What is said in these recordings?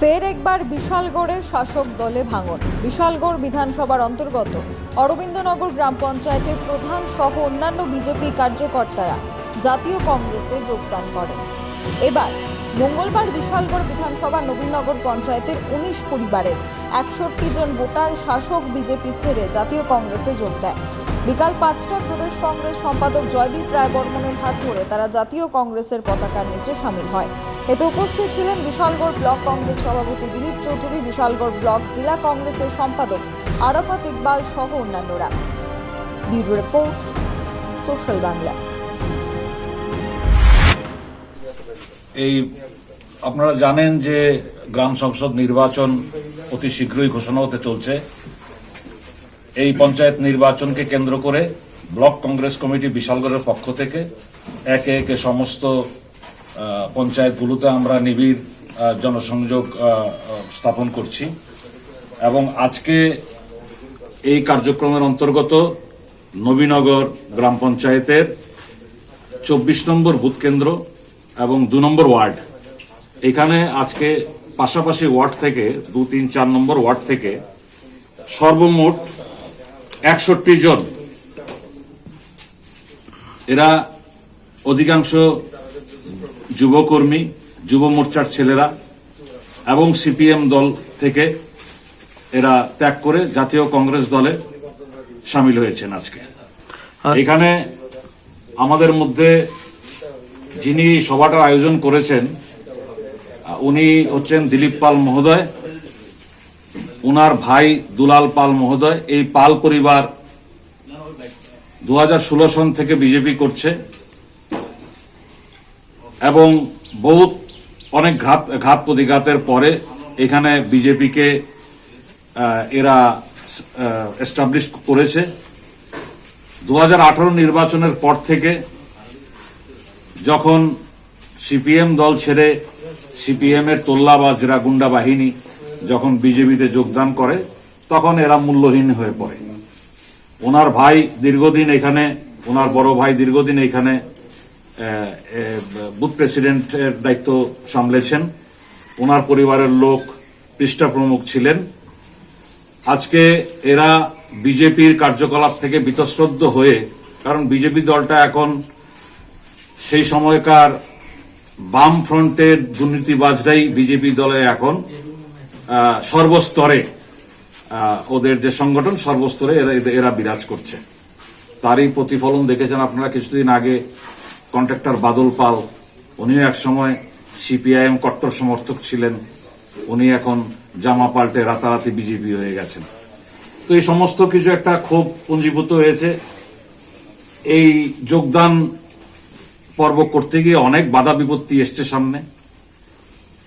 ফের একবার বিশালগড়ে শাসক দলে ভাঙন। বিশালগড় বিধানসভার অন্তর্গত অরবিন্দনগর গ্রাম পঞ্চায়েতের প্রধান সহ অন্যান্য বিজেপি কার্যকর্তারা জাতীয় কংগ্রেসে যোগদান করেন। এবার মঙ্গলবার বিশালগড় বিধানসভা নবীনগর পঞ্চায়েতের উনিশ পরিবারের একষট্টি জন ভোটার শাসক বিজেপি ছেড়ে জাতীয় কংগ্রেসে যোগ দেয়। বিকাল পাঁচটায় প্রদেশ কংগ্রেস সম্পাদক জয়দীপ রায় বর্মনের হাত ধরে তারা জাতীয় কংগ্রেসের পতাকার নিচে সামিল হয়। এতে উপস্থিত ছিলেন বিশালগড় ব্লক কংগ্রেস সভাপতি দিলীপ চৌধুরী, বিশালগড় ব্লক জেলা কংগ্রেসের সম্পাদক আরাফাত ইকবাল সহ অন্যান্যরা। Bureau report, social Bangla. এই আপনারা জানেন যে গ্রাম সংসদ নির্বাচন অতি শীঘ্রই ঘোষণা হতে চলছে। এই পঞ্চায়েত নির্বাচনকে কেন্দ্র করে ব্লক কংগ্রেস কমিটি বিশালগড়ের পক্ষ থেকে একে একে সমস্ত পঞ্চায়েতগুলোতে আমরা নিবিড় জনসংযোগ স্থাপন করছি। এবং আজকে এই কার্যক্রমের অন্তর্গত নবীনগর গ্রাম পঞ্চায়েতের চব্বিশ নম্বর বুথ কেন্দ্র এবং দু নম্বর ওয়ার্ড। এখানে আজকে পাশাপাশি ওয়ার্ড থেকে, দু, তিন, চার নম্বর ওয়ার্ড থেকে সর্বমোট একষট্টি জন। এরা অধিকাংশ যুবকর্মী যুব মোর্চার ছেলেরা এবং সিপিএম দল থেকে এরা ত্যাগ করে জাতীয় কংগ্রেস দলে সামিল হয়েছেন আজকে। এখানে আমাদের মধ্যে যিনি সভাটার আয়োজন করেছেন উনি হচ্ছেন দিলীপ পাল মহোদয়। উনার ভাই দুলাল পাল মহোদয়। এই পাল পরিবার দু হাজার ষোলো সন থেকে বিজেপি করছে। এবং বহুত অনেক ঘাত ঘাত প্রতিঘাতের পরে এখানে বিজেপিকে এরা এস্টাবলিশ করেছে। দু হাজার আঠারো নির্বাচনের পর থেকে যখন সিপিএম দল ছেড়ে সিপিএম এর বা গুন্ডা বাহিনী যখন বিজেপিতে যোগদান করে, তখন এরা মূল্যহীন হয়ে পড়ে। ওনার ভাই দীর্ঘদিন এখানে, ওনার বড় ভাই দীর্ঘদিন এখানে বুথ প্রেসিডেন্টের দায়িত্ব সামলেছেন। ওনার পরিবারের লোক পৃষ্ঠা প্রমুখ ছিলেন। আজকে এরা বিজেপির কার্যকলাপ থেকে বিতশ্রদ্ধ হয়ে, কারণ বিজেপি দলটা এখন সেই সময়কার বাম ফ্রন্টের দুর্নীতিবাজরাই বিজেপি দলে এখন সর্বস্তরে ওদের যে সংগঠন, সর্বস্তরে এরা এরা বিরাজ করছে। তারই প্রতিফলন দেখেছেন আপনারা, কিছুদিন আগে কন্ট্রাক্টর বাদল পাল, উনিও এক সময় সিপিআইএম কট্টর সমর্থক ছিলেন, উনি এখন জামা পাল্টে রাতারাতি বিজেপি হয়ে গেছেন। তো এই সমস্ত কিছু একটা ক্ষোভ পুঞ্জীভূত হয়েছে। এই যোগদান পর্ব করতে গিয়ে অনেক বাধা বিপত্তি এসছে সামনে।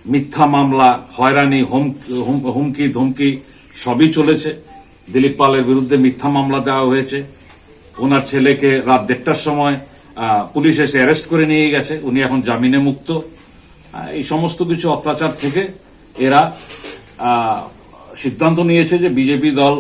মিথ্যা মামলা, হয়রানি, হুম- হুম- হুমকি, ধমকি সবই চলেছে। দিলীপ পালের বিরুদ্ধে মিথ্যা মামলা দেওয়া হয়েছে। ওনার ছেলেকে রাত দেড়টার সময় পুলিশ এসে অ্যারেস্ট করে নিয়ে গেছে। উনি এখন জামিনে মুক্ত। এই সমস্ত কিছু অত্যাচার থেকে এরা সিদ্ধান্ত নিয়েছে যে বিজেপি দল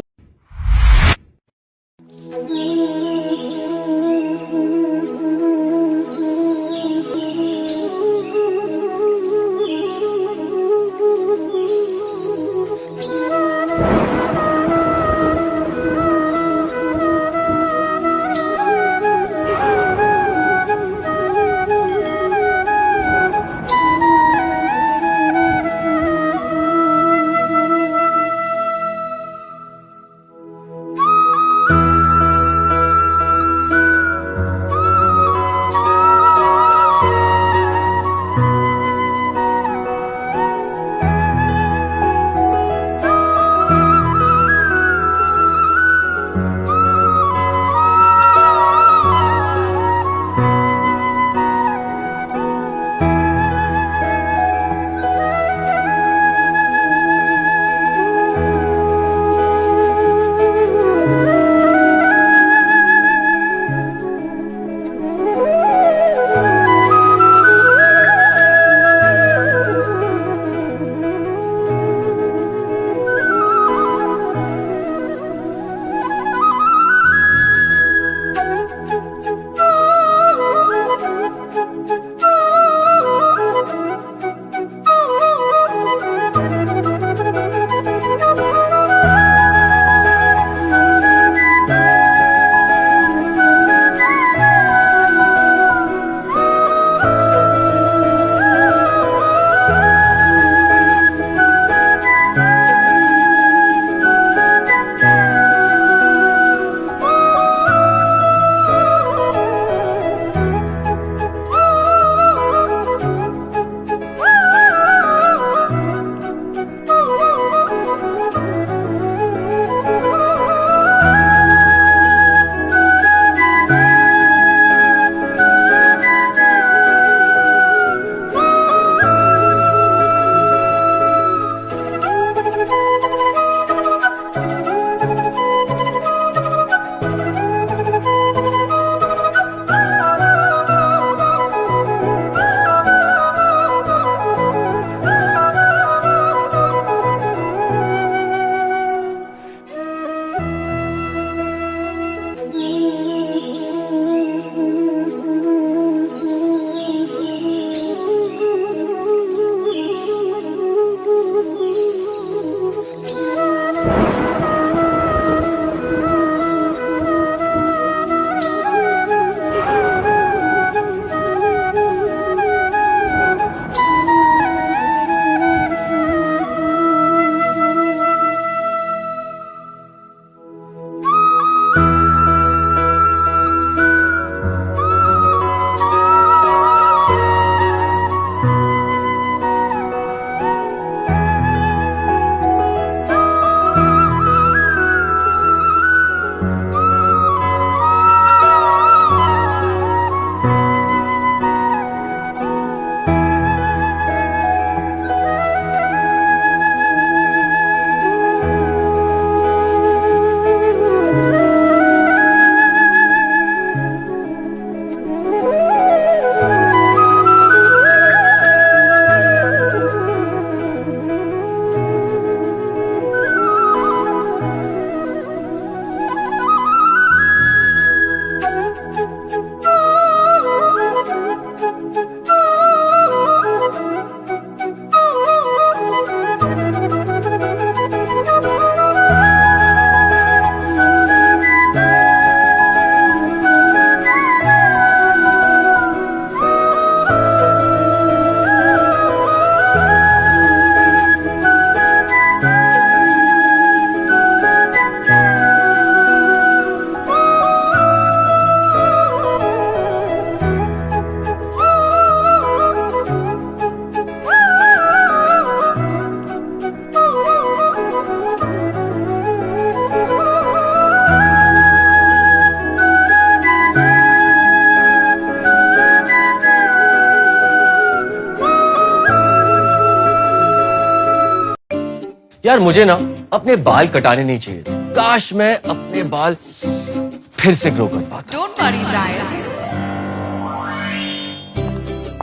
यार मुझे ना अपने बाल कटाने नहीं चाहिए थे। काश मैं अपने बाल फिर से ग्रो कर पाता। डोंट वरी जायद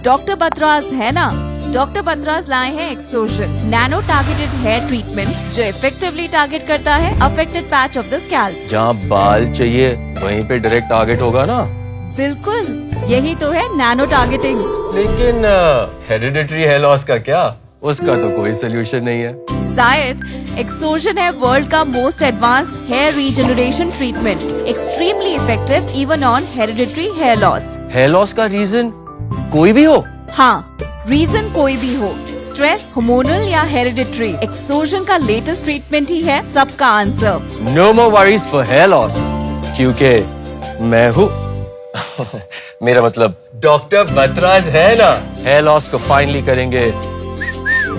डॉक्टर बतराज है ना? डॉक्टर बतराज लाए हैं Exogen nano targeted hair treatment जो इफेक्टिवली टारगेट करता है affected patch of the scalp जहाँ बाल चाहिए वहीं पे डायरेक्ट टारगेट होगा ना। बिल्कुल यही तो है नैनो टारगेटिंग लेकिन हेरिडिटरी हेयर लॉस का क्या? उसका तो कोई सोल्यूशन नहीं है। शायद एक्सोजन है वर्ल्ड का most advanced hair regeneration treatment extremely effective even on hereditary hair loss hair loss का रीजन कोई भी हो? हाँ रीजन कोई भी हो. स्ट्रेस हार्मोनल या हेरिडिटरी एक्सोजन का लेटेस्ट ट्रीटमेंट ही है सबका answer no more worries for hair loss क्योंकि मैं हूँ। मेरा मतलब डॉक्टर बतराज है ना? हेयर लॉस को फाइनली करेंगे